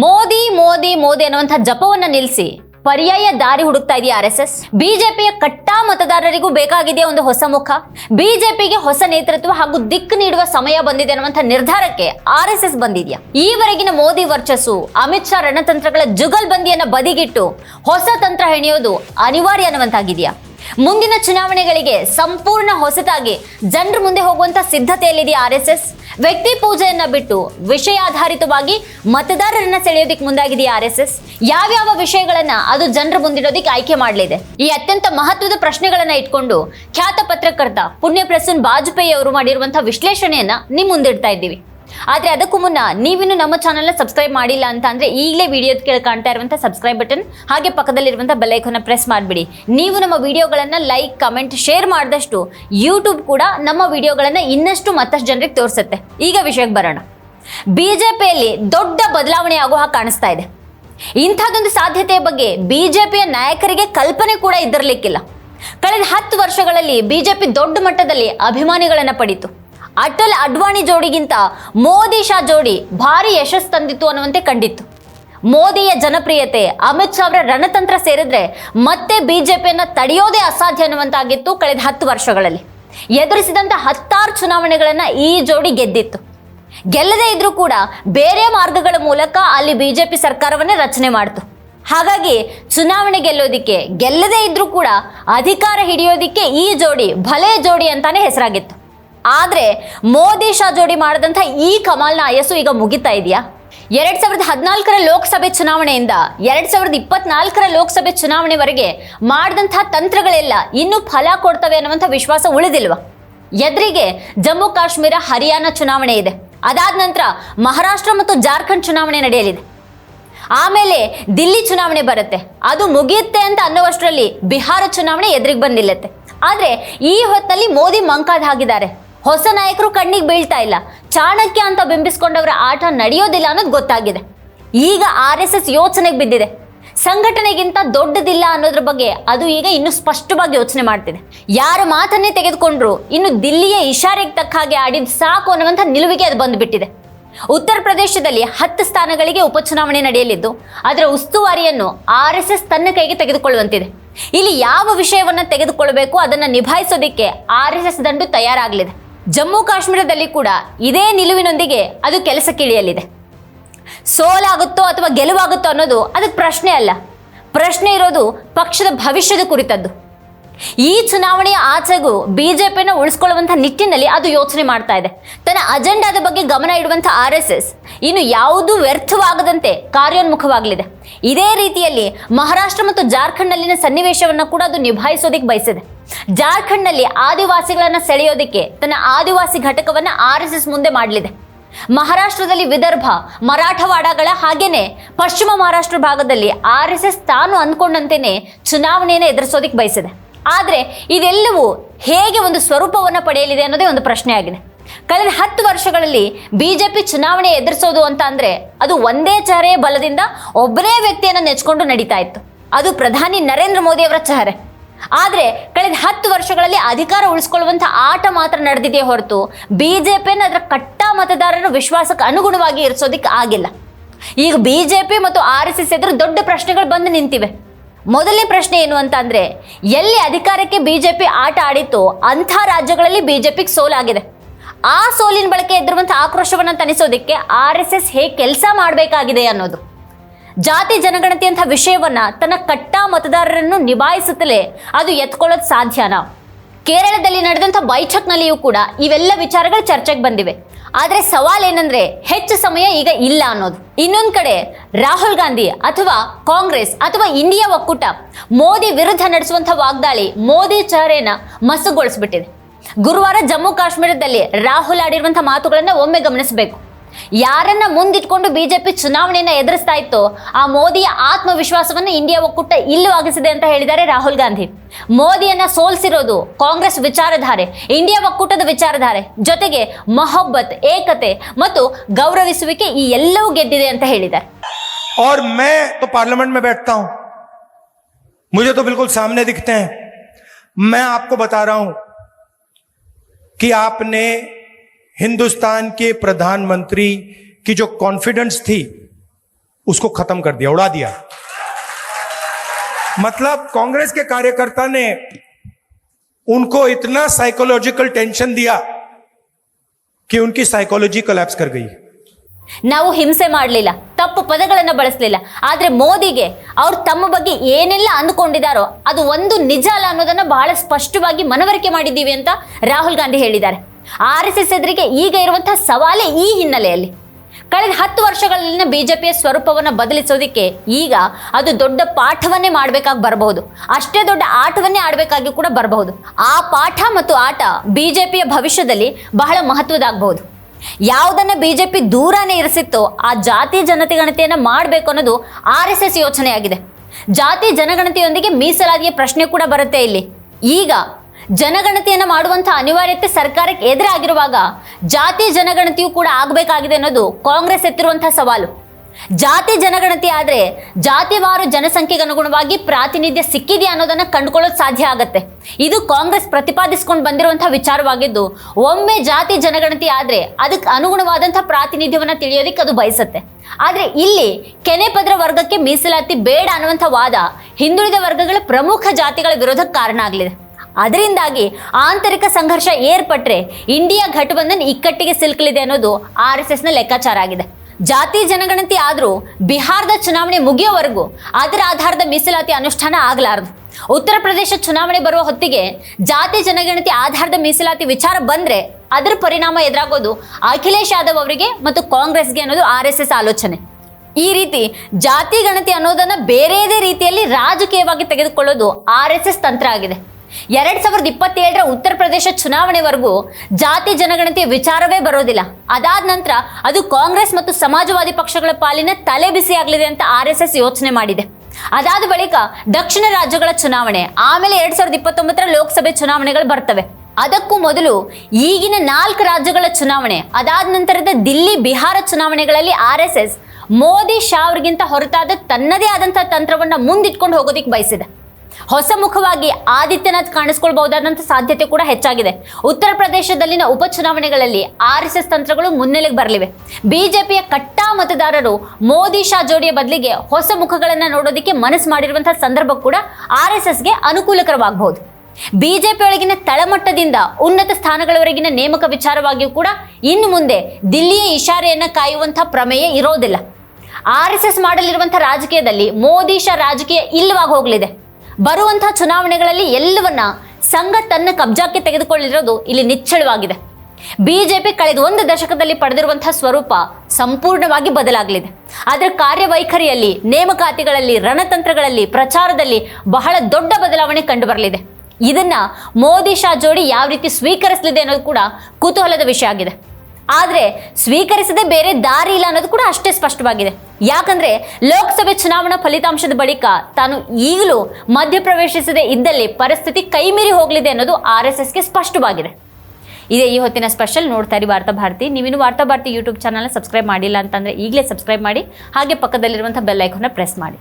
ಮೋದಿ ಮೋದಿ ಮೋದಿ ಅನ್ನುವಂಥ ಜಪವನ್ನ ನಿಲ್ಲಿಸಿ ಪರ್ಯಾಯ ದಾರಿ ಹುಡುಕ್ತಾ ಇದೆಯಾ ಆರ್ ಎಸ್ ಎಸ್? ಬಿಜೆಪಿಯ ಕಟ್ಟಾ ಮತದಾರರಿಗೂ ಬೇಕಾಗಿದೆಯಾ ಒಂದು ಹೊಸ ಮುಖ? ಬಿಜೆಪಿಗೆ ಹೊಸ ನೇತೃತ್ವ ಹಾಗೂ ದಿಕ್ಕು ನೀಡುವ ಸಮಯ ಬಂದಿದೆ ಅನ್ನುವಂಥ ನಿರ್ಧಾರಕ್ಕೆ ಆರ್ ಎಸ್ ಎಸ್ ಬಂದಿದೆಯಾ? ಈವರೆಗಿನ ಮೋದಿ ವರ್ಚಸ್ಸು, ಅಮಿತ್ ಶಾ ರಣತಂತ್ರಗಳ ಜುಗಲ್ಬಂದಿಯನ್ನ ಬದಿಗಿಟ್ಟು ಹೊಸ ತಂತ್ರ ಹೆಣೆಯೋದು ಅನಿವಾರ್ಯ ಅನ್ನುವಂತಾಗಿದೆಯಾ? ಮುಂದಿನ ಚುನಾವಣೆಗಳಿಗೆ ಸಂಪೂರ್ಣ ಹೊಸತಾಗಿ ಜನರ ಮುಂದೆ ಹೋಗುವಂತ ಸಿದ್ಧತೆಯಲ್ಲಿದೆ ಆರ್ ಎಸ್ ಎಸ್. ವ್ಯಕ್ತಿ ಪೂಜೆಯನ್ನ ಬಿಟ್ಟು ವಿಷಯಾಧಾರಿತವಾಗಿ ಮತದಾರರನ್ನ ಸೆಳೆಯೋದಿಕ್ಕೆ ಮುಂದಾಗಿದೆ ಆರ್ ಎಸ್ ಎಸ್. ಯಾವ್ಯಾವ ವಿಷಯಗಳನ್ನ ಅದು ಜನರ ಮುಂದಿಡೋದಿಕ್ಕೆ ಆಯ್ಕೆ ಮಾಡಲಿದೆ. ಈ ಅತ್ಯಂತ ಮಹತ್ವದ ಪ್ರಶ್ನೆಗಳನ್ನ ಇಟ್ಕೊಂಡು ಖ್ಯಾತ ಪತ್ರಕರ್ತ ಪುಣ್ಯ ಪ್ರಸೂನ್ ಬಾಜಪೇಯಿ ಅವರು ಮಾಡಿರುವಂತಹ ವಿಶ್ಲೇಷಣೆಯನ್ನ ನಿಮ್ ಮುಂದಿಡ್ತಾ ಇದ್ದೀವಿ. ಆದ್ರೆ ಅದಕ್ಕೂ ಮುನ್ನ ನೀವಿನ್ನು ನಮ್ಮ ಚಾನಲ್ನ ಸಬ್ಸ್ಕ್ರೈಬ್ ಮಾಡಿಲ್ಲ ಅಂತ ಅಂದರೆ ಈಗಲೇ ವಿಡಿಯೋ ಕೆಳಗೆ ಕಾಣ್ತಾ ಇರುವಂಥ ಸಬ್ಸ್ಕ್ರೈಬ್ ಬಟನ್ ಹಾಗೆ ಪಕ್ಕದಲ್ಲಿರುವಂಥ ಬೆಲ್ ಐಕಾನ್ ಪ್ರೆಸ್ ಮಾಡಿಬಿಡಿ. ನೀವು ನಮ್ಮ ವಿಡಿಯೋಗಳನ್ನು ಲೈಕ್ ಕಮೆಂಟ್ ಶೇರ್ ಮಾಡಿದಷ್ಟು ಯೂಟ್ಯೂಬ್ ಕೂಡ ನಮ್ಮ ವಿಡಿಯೋಗಳನ್ನು ಇನ್ನಷ್ಟು ಮತ್ತಷ್ಟು ಜನರಿಗೆ ತೋರಿಸುತ್ತೆ. ಈಗ ವಿಷಯಕ್ಕೆ ಬರೋಣ. ಬಿಜೆಪಿಯಲ್ಲಿ ದೊಡ್ಡ ಬದಲಾವಣೆ ಆಗುವ ಹಾಗೆ ಕಾಣಿಸ್ತಾ ಇದೆ. ಇಂಥದ್ದೊಂದು ಸಾಧ್ಯತೆಯ ಬಗ್ಗೆ ಬಿಜೆಪಿಯ ನಾಯಕರಿಗೆ ಕಲ್ಪನೆ ಕೂಡ ಇದ್ದಿರಲಿಕ್ಕಿಲ್ಲ. ಕಳೆದ ಹತ್ತು ವರ್ಷಗಳಲ್ಲಿ ಬಿಜೆಪಿ ದೊಡ್ಡ ಮಟ್ಟದಲ್ಲಿ ಅಭಿಮಾನಿಗಳನ್ನು ಪಡೀತು. ಅಟಲ್ ಅಡ್ವಾಣಿ ಜೋಡಿಗಿಂತ ಮೋದಿ ಶಾ ಜೋಡಿ ಭಾರಿ ಯಶಸ್ಸು ತಂದಿತ್ತು ಅನ್ನುವಂತೆ ಕಂಡಿತ್ತು. ಮೋದಿಯ ಜನಪ್ರಿಯತೆ, ಅಮಿತ್ ಶಾ ಅವರ ರಣತಂತ್ರ ಸೇರಿದ್ರೆ ಮತ್ತೆ ಬಿಜೆಪಿಯನ್ನು ತಡೆಯೋದೇ ಅಸಾಧ್ಯ ಅನ್ನುವಂತಾಗಿತ್ತು ಕಳೆದ ಹತ್ತು ವರ್ಷಗಳಲ್ಲಿ. ಎದುರಿಸಿದಂತ ಹತ್ತಾರು ಚುನಾವಣೆಗಳನ್ನು ಈ ಜೋಡಿ ಗೆದ್ದಿತ್ತು. ಗೆಲ್ಲದೇ ಇದ್ರೂ ಕೂಡ ಬೇರೆ ಮಾರ್ಗಗಳ ಮೂಲಕ ಅಲ್ಲಿ ಬಿಜೆಪಿ ಸರ್ಕಾರವನ್ನೇ ರಚನೆ ಮಾಡ್ತು. ಹಾಗಾಗಿ ಚುನಾವಣೆ ಗೆಲ್ಲೋದಿಕ್ಕೆ, ಗೆಲ್ಲದೇ ಇದ್ರೂ ಕೂಡ ಅಧಿಕಾರ ಹಿಡಿಯೋದಿಕ್ಕೆ ಈ ಜೋಡಿ ಭಲೇ ಜೋಡಿ ಅಂತಾನೆ ಹೆಸರಾಗಿತ್ತು. ಆದ್ರೆ ಮೋದಿ ಶಾ ಜೋಡಿ ಮಾಡಿದಂಥ ಈ ಕಮಾಲ್ನ ಆಯಸ್ಸು ಈಗ ಮುಗಿತಾ ಇದೆಯಾ? ಎರಡ್ ಸಾವಿರದ ಹದಿನಾಲ್ಕರ ಲೋಕಸಭೆ ಚುನಾವಣೆಯಿಂದ ಎರಡ್ ಸಾವಿರದ ಇಪ್ಪತ್ನಾಲ್ಕರ ಲೋಕಸಭೆ ಚುನಾವಣೆವರೆಗೆ ಮಾಡಿದಂತಹ ತಂತ್ರಗಳೆಲ್ಲ ಇನ್ನೂ ಫಲ ಕೊಡ್ತವೆ ಅನ್ನುವಂಥ ವಿಶ್ವಾಸ ಉಳಿದಿಲ್ವಾ? ಎದುರಿಗೆ ಜಮ್ಮು ಕಾಶ್ಮೀರ ಹರಿಯಾಣ ಚುನಾವಣೆ ಇದೆ. ಅದಾದ ನಂತರ ಮಹಾರಾಷ್ಟ್ರ ಮತ್ತು ಜಾರ್ಖಂಡ್ ಚುನಾವಣೆ ನಡೆಯಲಿದೆ. ಆಮೇಲೆ ದಿಲ್ಲಿ ಚುನಾವಣೆ ಬರುತ್ತೆ. ಅದು ಮುಗಿಯುತ್ತೆ ಅಂತ ಅನ್ನೋವಷ್ಟರಲ್ಲಿ ಬಿಹಾರ ಚುನಾವಣೆ ಎದುರಿಗೆ ಬಂದಿಲ್ಲತ್ತೆ. ಆದರೆ ಈ ಹೊತ್ತಲ್ಲಿ ಮೋದಿ ಮಂಕಾದ್ ಹಾಕಿದ್ದಾರೆ ಹೊಸ ನಾಯಕರು ಕಣ್ಣಿಗೆ ಬೀಳ್ತಾ ಇಲ್ಲ. ಚಾಣಕ್ಯ ಅಂತ ಬಿಂಬಿಸ್ಕೊಂಡವರ ಆಟ ನಡೆಯೋದಿಲ್ಲ ಅನ್ನೋದು ಗೊತ್ತಾಗಿದೆ. ಈಗ ಆರ್ ಎಸ್ ಎಸ್ ಯೋಚನೆಗೆ ಬಿದ್ದಿದೆ. ಸಂಘಟನೆಗಿಂತ ದೊಡ್ಡದಿಲ್ಲ ಅನ್ನೋದ್ರ ಬಗ್ಗೆ ಅದು ಈಗ ಇನ್ನು ಸ್ಪಷ್ಟವಾಗಿ ಯೋಚನೆ ಮಾಡ್ತಿದೆ. ಯಾರ ಮಾತನ್ನೇ ತೆಗೆದುಕೊಂಡ್ರು ಇನ್ನು ದಿಲ್ಲಿಯ ಇಶಾರೆಗೆ ತಕ್ಕ ಹಾಗೆ ಆಡಿದ್ ಸಾಕು ಅನ್ನುವಂಥ ನಿಲುವಿಗೆ ಅದು ಬಂದುಬಿಟ್ಟಿದೆ. ಉತ್ತರ ಪ್ರದೇಶದಲ್ಲಿ ಹತ್ತು ಸ್ಥಾನಗಳಿಗೆ ಉಪಚುನಾವಣೆ ನಡೆಯಲಿದ್ದು, ಅದರ ಉಸ್ತುವಾರಿಯನ್ನು ಆರ್ ಎಸ್ ಎಸ್ ತನ್ನ ಕೈಗೆ ತೆಗೆದುಕೊಳ್ಳುವಂತಿದೆ. ಇಲ್ಲಿ ಯಾವ ವಿಷಯವನ್ನು ತೆಗೆದುಕೊಳ್ಳಬೇಕು ಅದನ್ನು ನಿಭಾಯಿಸೋದಕ್ಕೆ ಆರ್ ಎಸ್ ಎಸ್ ದಂಡು ತಯಾರಾಗಲಿದೆ. ಜಮ್ಮು ಕಾಶ್ಮೀರದಲ್ಲಿ ಕೂಡ ಇದೇ ನಿಲುವಿನೊಂದಿಗೆ ಅದು ಕೆಲಸಕ್ಕಿಳಿಯಲಿದೆ ಸೋಲಾಗುತ್ತೋ ಅಥವಾ ಗೆಲುವಾಗುತ್ತೋ ಅನ್ನೋದು ಅದಕ್ಕೆ ಪ್ರಶ್ನೆ ಅಲ್ಲ. ಪ್ರಶ್ನೆ ಇರೋದು ಪಕ್ಷದ ಭವಿಷ್ಯದ ಕುರಿತದ್ದು. ಈ ಚುನಾವಣೆಯ ಆಚೆಗೂ ಬಿಜೆಪಿನ ಉಳಿಸ್ಕೊಳ್ಳುವಂಥ ನಿಟ್ಟಿನಲ್ಲಿ ಅದು ಯೋಚನೆ ಮಾಡ್ತಾ ಇದೆ. ತನ್ನ ಅಜೆಂಡಾದ ಬಗ್ಗೆ ಗಮನ ಇಡುವಂಥ ಆರ್ ಎಸ್ ಎಸ್ ಇನ್ನು ಯಾವುದೂ ವ್ಯರ್ಥವಾಗದಂತೆ ಕಾರ್ಯೋನ್ಮುಖವಾಗಲಿದೆ. ಇದೇ ರೀತಿಯಲ್ಲಿ ಮಹಾರಾಷ್ಟ್ರ ಮತ್ತು ಜಾರ್ಖಂಡ್ನಲ್ಲಿನ ಸನ್ನಿವೇಶವನ್ನು ಕೂಡ ಅದು ನಿಭಾಯಿಸೋದಕ್ಕೆ ಬಯಸಿದೆ. ಜಾರ್ಖಂಡ್ನಲ್ಲಿ ಆದಿವಾಸಿಗಳನ್ನ ಸೆಳೆಯೋದಿಕ್ಕೆ ತನ್ನ ಆದಿವಾಸಿ ಘಟಕವನ್ನ ಆರ್ ಎಸ್ ಎಸ್ ಮುಂದೆ ಮಾಡಲಿದೆ. ಮಹಾರಾಷ್ಟ್ರದಲ್ಲಿ ವಿದರ್ಭ, ಮರಾಠವಾಡಗಳ ಹಾಗೇನೆ ಪಶ್ಚಿಮ ಮಹಾರಾಷ್ಟ್ರ ಭಾಗದಲ್ಲಿ ಆರ್ ಎಸ್ ಎಸ್ ತಾನು ಅಂದ್ಕೊಂಡಂತೆಯೇ ಚುನಾವಣೆಯನ್ನು ಎದುರಿಸೋದಿಕ್ ಬಯಸಿದೆ. ಆದರೆ ಇದೆಲ್ಲವೂ ಹೇಗೆ ಒಂದು ಸ್ವರೂಪವನ್ನು ಪಡೆಯಲಿದೆ ಅನ್ನೋದೇ ಒಂದು ಪ್ರಶ್ನೆಯಾಗಿದೆ. ಕಳೆದ ಹತ್ತು ವರ್ಷಗಳಲ್ಲಿ ಬಿಜೆಪಿ ಚುನಾವಣೆ ಎದುರಿಸೋದು ಅಂತ ಅದು ಒಂದೇ ಚಹರೆಯ ಬಲದಿಂದ ಒಬ್ಬನೇ ವ್ಯಕ್ತಿಯನ್ನು ನೆಚ್ಕೊಂಡು ನಡೀತಾ ಇತ್ತು. ಅದು ಪ್ರಧಾನಿ ನರೇಂದ್ರ ಮೋದಿ ಅವರ ಚಹರೆ. ಆದ್ರೆ ಕಳೆದ ಹತ್ತು ವರ್ಷಗಳಲ್ಲಿ ಅಧಿಕಾರ ಉಳಿಸ್ಕೊಳ್ಳುವಂಥ ಆಟ ಮಾತ್ರ ನಡೆದಿದೆಯೇ ಹೊರತು ಬಿಜೆಪಿಯನ್ನು ಅದರ ಕಟ್ಟ ಮತದಾರರ ವಿಶ್ವಾಸಕ್ಕೆ ಅನುಗುಣವಾಗಿ ಇರಿಸೋದಿಕ್ಕೆ ಆಗಿಲ್ಲ. ಈಗ ಬಿಜೆಪಿ ಮತ್ತು ಆರ್ ಎಸ್ ಎಸ್ ಎದುರು ದೊಡ್ಡ ಪ್ರಶ್ನೆಗಳು ಬಂದು ನಿಂತಿವೆ. ಮೊದಲನೇ ಪ್ರಶ್ನೆ ಏನು ಅಂತ ಅಂದ್ರೆ, ಎಲ್ಲಿ ಅಧಿಕಾರಕ್ಕೆ ಬಿಜೆಪಿ ಆಟ ಆಡಿತ್ತು ಅಂಥ ರಾಜ್ಯಗಳಲ್ಲಿ ಬಿಜೆಪಿಗೆ ಸೋಲಾಗಿದೆ. ಆ ಸೋಲಿನ ಬಳಕೆ ಎದುರುವಂಥ ಆಕ್ರೋಶವನ್ನು ತಣಿಸೋದಕ್ಕೆ ಆರ್ ಎಸ್ ಎಸ್ ಹೇಗೆ ಕೆಲಸ ಮಾಡಬೇಕಾಗಿದೆ ಅನ್ನೋದು. ಜಾತಿ ಜನಗಣತಿಯಂಥ ವಿಷಯವನ್ನ ತನ್ನ ಕಟ್ಟ ಮತದಾರರನ್ನು ನಿಭಾಯಿಸುತ್ತಲೇ ಅದು ಎತ್ಕೊಳ್ಳೋದು ಸಾಧ್ಯನಾ? ಕೇರಳದಲ್ಲಿ ನಡೆದಂಥ ಬೈಠಕ್ನಲ್ಲಿಯೂ ಕೂಡ ಇವೆಲ್ಲ ವಿಚಾರಗಳು ಚರ್ಚೆಗೆ ಬಂದಿವೆ. ಆದರೆ ಸವಾಲ್ ಏನಂದ್ರೆ ಹೆಚ್ಚು ಸಮಯ ಈಗ ಇಲ್ಲ ಅನ್ನೋದು. ಇನ್ನೊಂದು ಕಡೆ ರಾಹುಲ್ ಗಾಂಧಿ ಅಥವಾ ಕಾಂಗ್ರೆಸ್ ಅಥವಾ ಇಂಡಿಯಾ ಒಕ್ಕೂಟ ಮೋದಿ ವಿರುದ್ಧ ನಡೆಸುವಂಥ ವಾಗ್ದಾಳಿ ಮೋದಿ ಚಹರೆನ ಮಸುಗೊಳಿಸ್ಬಿಟ್ಟಿದೆ. ಗುರುವಾರ ಜಮ್ಮು ಕಾಶ್ಮೀರದಲ್ಲಿ ರಾಹುಲ್ ಆಡಿರುವಂಥ ಮಾತುಗಳನ್ನ ಒಮ್ಮೆ ಗಮನಿಸಬೇಕು. ಯಾರನ್ನ ಮುಂದಿಟ್ಕೊಂಡು ಬಿಜೆಪಿ ಚುನಾವಣೆಯನ್ನ ಎದುರಿಸ್ತಾ ಇತ್ತೋ ಆ ಮೋದಿಯ ಆತ್ಮವಿಶ್ವಾಸವನ್ನ ಇಂಡಿಯಾ ಒಕ್ಕೂಟ ಇಲ್ಲವಾಗಿಸಿದೆ ಅಂತ ಹೇಳಿದ್ದಾರೆ ರಾಹುಲ್ ಗಾಂಧಿ ಮೋದಿಯನ್ನ ಸೋಲ್ಸಿರೋದು ಕಾಂಗ್ರೆಸ್ ವಿಚಾರಧಾರೆ ಇಂಡಿಯಾ ಒಕ್ಕೂಟದ ವಿಚಾರಧಾರೆ ಜೊತೆಗೆ ಮೊಹಬ್ಬತ್ ಏಕತೆ ಮತ್ತು ಗೌರವಿಸುವಿಕೆ ಈ ಎಲ್ಲವೂ ಗೆದ್ದಿದೆ ಅಂತ ಹೇಳಿದ್ದಾರೆ और मैं तो पार्लियामेंट में बैठता हूं मुझे तो बिल्कुल सामने दिखते हैं मैं आपको बता रहा हूं कि आपने हिंदुस्तान के प्रधानमंत्री की जो कॉन्फिडेंस थी उसको खत्म कर दिया उड़ा दिया मतलब कांग्रेस के कार्यकर्ता ने उनको इतना साइकोलॉजिकल टेंशन दिया कि उनकी साइकोलॉजी कोलैप्स कर गई ನಾವು ಹಿಂಸೆ ಮಾಡಲಿಲ್ಲ ತಪ್ಪು ಪದಗಳನ್ನು ಬಳಸಲಿಲ್ಲ ಆದ್ರೆ ಮೋದಿಗೆ ಅವ್ರು ತಮ್ಮ ಬಗ್ಗೆ ಏನೆಲ್ಲ ಅಂದುಕೊಂಡಿದ್ದಾರೋ ಅದು ಒಂದು ನಿಜ ಅಲ್ಲ ಅನ್ನೋದನ್ನ ಬಹಳ ಸ್ಪಷ್ಟವಾಗಿ ಮನವರಿಕೆ ಮಾಡಿದ್ದೀವಿ ಅಂತ ರಾಹುಲ್ ಗಾಂಧಿ ಹೇಳಿದ್ದಾರೆ ಆರ್ ಎಸ್ ಎಸ್ ಎದುರಿಗೆ ಈಗ ಇರುವಂತಹ ಸವಾಲೇ ಈ ಹಿನ್ನೆಲೆಯಲ್ಲಿ. ಕಳೆದ ಹತ್ತು ವರ್ಷಗಳಲ್ಲಿನ ಬಿಜೆಪಿಯ ಸ್ವರೂಪವನ್ನು ಬದಲಿಸೋದಕ್ಕೆ ಈಗ ಅದು ದೊಡ್ಡ ಪಾಠವನ್ನೇ ಮಾಡಬೇಕಾಗಿ ಬರಬಹುದು. ಅಷ್ಟೇ ದೊಡ್ಡ ಆಟವನ್ನೇ ಆಡಬೇಕಾಗಿ ಕೂಡ ಬರಬಹುದು. ಆ ಪಾಠ ಮತ್ತು ಆಟ ಬಿಜೆಪಿಯ ಭವಿಷ್ಯದಲ್ಲಿ ಬಹಳ ಮಹತ್ವದಾಗಬಹುದು ಯಾವುದನ್ನ ಬಿಜೆಪಿ ದೂರನೇ ಇರಿಸಿತ್ತೋ ಆ ಜಾತಿ ಜನಗಣತಿಯನ್ನ ಮಾಡಬೇಕು ಅನ್ನೋದು ಆರ್ ಎಸ್ ಎಸ್ ಯೋಚನೆಯಾಗಿದೆ. ಜಾತಿ ಜನಗಣತಿಯೊಂದಿಗೆ ಮೀಸಲಾತಿಯ ಪ್ರಶ್ನೆ ಕೂಡ ಬರುತ್ತೆ ಇಲ್ಲಿ. ಈಗ ಜನಗಣತಿಯನ್ನು ಮಾಡುವಂಥ ಅನಿವಾರ್ಯತೆ ಸರ್ಕಾರಕ್ಕೆ ಎದುರಾಗಿರುವಾಗ ಜಾತಿ ಜನಗಣತಿಯು ಕೂಡ ಆಗಬೇಕಾಗಿದೆ ಅನ್ನೋದು ಕಾಂಗ್ರೆಸ್ ಎತ್ತಿರುವಂತಹ ಸವಾಲು. ಜಾತಿ ಜನಗಣತಿ ಆದರೆ ಜಾತಿವಾರು ಜನಸಂಖ್ಯೆಗೆ ಅನುಗುಣವಾಗಿ ಪ್ರಾತಿನಿಧ್ಯ ಸಿಕ್ಕಿದೆಯಾ ಅನ್ನೋದನ್ನ ಕಂಡುಕೊಳ್ಳೋದು ಸಾಧ್ಯ ಆಗತ್ತೆ. ಇದು ಕಾಂಗ್ರೆಸ್ ಪ್ರತಿಪಾದಿಸ್ಕೊಂಡು ಬಂದಿರುವಂತಹ ವಿಚಾರವಾಗಿದ್ದು, ಒಮ್ಮೆ ಜಾತಿ ಜನಗಣತಿ ಆದರೆ ಅದಕ್ಕೆ ಅನುಗುಣವಾದಂತಹ ಪ್ರಾತಿನಿಧ್ಯವನ್ನ ತಿಳಿಯೋದಕ್ಕೆ ಅದು ಬಯಸುತ್ತೆ. ಆದರೆ ಇಲ್ಲಿ ಕೆನೆಪದ್ರ ವರ್ಗಕ್ಕೆ ಮೀಸಲಾತಿ ಬೇಡ ಅನ್ನುವಂಥ ವಾದ ಹಿಂದುಳಿದ ವರ್ಗಗಳ ಪ್ರಮುಖ ಜಾತಿಗಳ ವಿರೋಧಕ್ಕೆ ಕಾರಣ ಆಗಲಿದೆ. ಅದರಿಂದಾಗಿ ಆಂತರಿಕ ಸಂಘರ್ಷ ಏರ್ಪಟ್ರೆ ಇಂಡಿಯಾ ಘಟಬಂಧನ್ ಇಕ್ಕಟ್ಟಿಗೆ ಸಿಲುಕಲಿದೆ ಅನ್ನೋದು ಆರ್ ಎಸ್ ಎಸ್ನ ಲೆಕ್ಕಾಚಾರ ಆಗಿದೆ. ಜಾತಿ ಜನಗಣತಿ ಆದರೂ ಬಿಹಾರದ ಚುನಾವಣೆ ಮುಗಿಯೋವರೆಗೂ ಅದರ ಆಧಾರದ ಮೀಸಲಾತಿ ಅನುಷ್ಠಾನ ಆಗಲಾರದು. ಉತ್ತರ ಪ್ರದೇಶ ಚುನಾವಣೆ ಬರುವ ಹೊತ್ತಿಗೆ ಜಾತಿ ಜನಗಣತಿ ಆಧಾರದ ಮೀಸಲಾತಿ ವಿಚಾರ ಬಂದ್ರೆ ಅದರ ಪರಿಣಾಮ ಎದುರಾಗೋದು ಅಖಿಲೇಶ್ ಯಾದವ್ ಅವರಿಗೆ ಮತ್ತು ಕಾಂಗ್ರೆಸ್ಗೆ ಅನ್ನೋದು ಆರ್ ಎಸ್ ಎಸ್ ಆಲೋಚನೆ. ಈ ರೀತಿ ಜಾತಿ ಗಣತಿ ಅನ್ನೋದನ್ನ ಬೇರೆಯದೇ ರೀತಿಯಲ್ಲಿ ರಾಜಕೀಯವಾಗಿ ತೆಗೆದುಕೊಳ್ಳೋದು ಆರ್ ಎಸ್ ಎಸ್ ತಂತ್ರ ಆಗಿದೆ. ಎರಡ್ ಸಾವಿರದ ಇಪ್ಪತ್ತೇಳರ ಉತ್ತರ ಪ್ರದೇಶ ಚುನಾವಣೆವರೆಗೂ ಜಾತಿ ಜನಗಣತಿಯ ವಿಚಾರವೇ ಬರೋದಿಲ್ಲ. ಅದಾದ ನಂತರ ಅದು ಕಾಂಗ್ರೆಸ್ ಮತ್ತು ಸಮಾಜವಾದಿ ಪಕ್ಷಗಳ ಪಾಲಿನ ತಲೆ ಬಿಸಿಯಾಗಲಿದೆ ಅಂತ ಆರ್ ಎಸ್ ಯೋಚನೆ ಮಾಡಿದೆ. ಅದಾದ ಬಳಿಕ ದಕ್ಷಿಣ ರಾಜ್ಯಗಳ ಚುನಾವಣೆ, ಆಮೇಲೆ ಎರಡ್ ಸಾವಿರದ ಇಪ್ಪತ್ತೊಂಬತ್ತರ ಲೋಕಸಭೆ ಚುನಾವಣೆಗಳು ಬರ್ತವೆ. ಅದಕ್ಕೂ ಮೊದಲು ಈಗಿನ ನಾಲ್ಕು ರಾಜ್ಯಗಳ ಚುನಾವಣೆ, ಅದಾದ ನಂತರದ ದಿಲ್ಲಿ, ಬಿಹಾರ ಚುನಾವಣೆಗಳಲ್ಲಿ R S S Modi Shah ಅವ್ರಿಗಿಂತ ಹೊರತಾದ ತನ್ನದೇ ಆದಂತಹ ತಂತ್ರವನ್ನ ಮುಂದಿಟ್ಕೊಂಡು ಹೋಗೋದಿಕ್ಕೆ ಬಯಸಿದೆ. ಹೊಸ ಮುಖವಾಗಿ ಆದಿತ್ಯನಾಥ್ ಕಾಣಿಸ್ಕೊಳ್ಬಹುದಾದಂಥ ಸಾಧ್ಯತೆ ಕೂಡ ಹೆಚ್ಚಾಗಿದೆ. ಉತ್ತರ ಪ್ರದೇಶದಲ್ಲಿನ ಉಪಚುನಾವಣೆಗಳಲ್ಲಿ ಆರ್ ಎಸ್ ಎಸ್ ತಂತ್ರಗಳು ಮುನ್ನೆಲೆಗೆ ಬರಲಿವೆ. ಬಿಜೆಪಿಯ ಕಟ್ಟಾ ಮತದಾರರು ಮೋದಿ ಶಾ ಜೋಡಿಯ ಬದಲಿಗೆ ಹೊಸ ಮುಖಗಳನ್ನು ನೋಡೋದಕ್ಕೆ ಮನಸ್ಸು ಮಾಡಿರುವಂತಹ ಸಂದರ್ಭ ಕೂಡ ಆರ್ ಎಸ್ ಎಸ್ಗೆ ಅನುಕೂಲಕರವಾಗಬಹುದು. ಬಿಜೆಪಿ ಒಳಗಿನ ತಳಮಟ್ಟದಿಂದ ಉನ್ನತ ಸ್ಥಾನಗಳವರೆಗಿನ ನೇಮಕ ವಿಚಾರವಾಗಿಯೂ ಕೂಡ ಇನ್ನು ಮುಂದೆ ದಿಲ್ಲಿಯ ಇಶಾರೆಯನ್ನು ಕಾಯುವಂತಹ ಪ್ರಮೇಯ ಇರೋದಿಲ್ಲ. ಆರ್ ಎಸ್ ಎಸ್ ಮಾಡಲಿರುವಂತಹ ರಾಜಕೀಯದಲ್ಲಿ ಮೋದಿ ಶಾ ರಾಜಕೀಯ ಇಲ್ಲವಾಗಿ ಹೋಗಲಿದೆ. ಬರುವಂತಹ ಚುನಾವಣೆಗಳಲ್ಲಿ ಎಲ್ಲವನ್ನ ಸಂಘ ತನ್ನ ಕಬ್ಜಾಕ್ಕೆ ತೆಗೆದುಕೊಳ್ಳಿರೋದು ಇಲ್ಲಿ ನಿಚ್ಚಳವಾಗಿದೆ. ಬಿಜೆಪಿ ಕಳೆದ ಒಂದು ದಶಕದಲ್ಲಿ ಪಡೆದಿರುವಂತಹ ಸ್ವರೂಪ ಸಂಪೂರ್ಣವಾಗಿ ಬದಲಾಗಲಿದೆ. ಆದರೆ ಕಾರ್ಯವೈಖರಿಯಲ್ಲಿ, ನೇಮಕಾತಿಗಳಲ್ಲಿ, ರಣತಂತ್ರಗಳಲ್ಲಿ, ಪ್ರಚಾರದಲ್ಲಿ ಬಹಳ ದೊಡ್ಡ ಬದಲಾವಣೆ ಕಂಡು ಬರಲಿದೆ ಇದನ್ನ ಮೋದಿ ಶಾ ಜೋಡಿ ಯಾವ ರೀತಿ ಸ್ವೀಕರಿಸಲಿದೆ ಅನ್ನೋದು ಕೂಡ ಕುತೂಹಲದ ವಿಷಯ ಆಗಿದೆ. ಆದರೆ ಸ್ವೀಕರಿಸದೆ ಬೇರೆ ದಾರಿ ಇಲ್ಲ ಅನ್ನೋದು ಕೂಡ ಅಷ್ಟೇ ಸ್ಪಷ್ಟವಾಗಿದೆ. ಯಾಕಂದ್ರೆ ಲೋಕಸಭೆ ಚುನಾವಣಾ ಫಲಿತಾಂಶದ ಬಳಿಕ ತಾನು ಈಗಲೂ ಮಧ್ಯಪ್ರವೇಶಿಸದೆ ಇದ್ದಲ್ಲಿ ಪರಿಸ್ಥಿತಿ ಕೈಮೀರಿ ಹೋಗಲಿದೆ ಅನ್ನೋದು ಆರ್ ಎಸ್ ಎಸ್ಗೆ ಸ್ಪಷ್ಟವಾಗಿದೆ. ಇದೇ ಈ ಹೊತ್ತಿನ ಸ್ಪೆಷಲ್ ನೋಡ್ತಾ ಇರಿ ವಾರ್ತಾ ಭಾರತಿ. ನೀವಿನ್ನು ವಾರ್ತಾ ಭಾರತಿ ಯೂಟ್ಯೂಬ್ ಚಾನಲ್ನ ಸಬ್ಸ್ಕ್ರೈಬ್ ಮಾಡಿಲ್ಲ ಅಂತಂದ್ರೆ ಈಗಲೇ ಸಬ್ಸ್ಕ್ರೈಬ್ ಮಾಡಿ, ಹಾಗೆ ಪಕ್ಕದಲ್ಲಿರುವಂಥ ಬೆಲ್ ಐಕಾನ್ನ ಪ್ರೆಸ್ ಮಾಡಿ.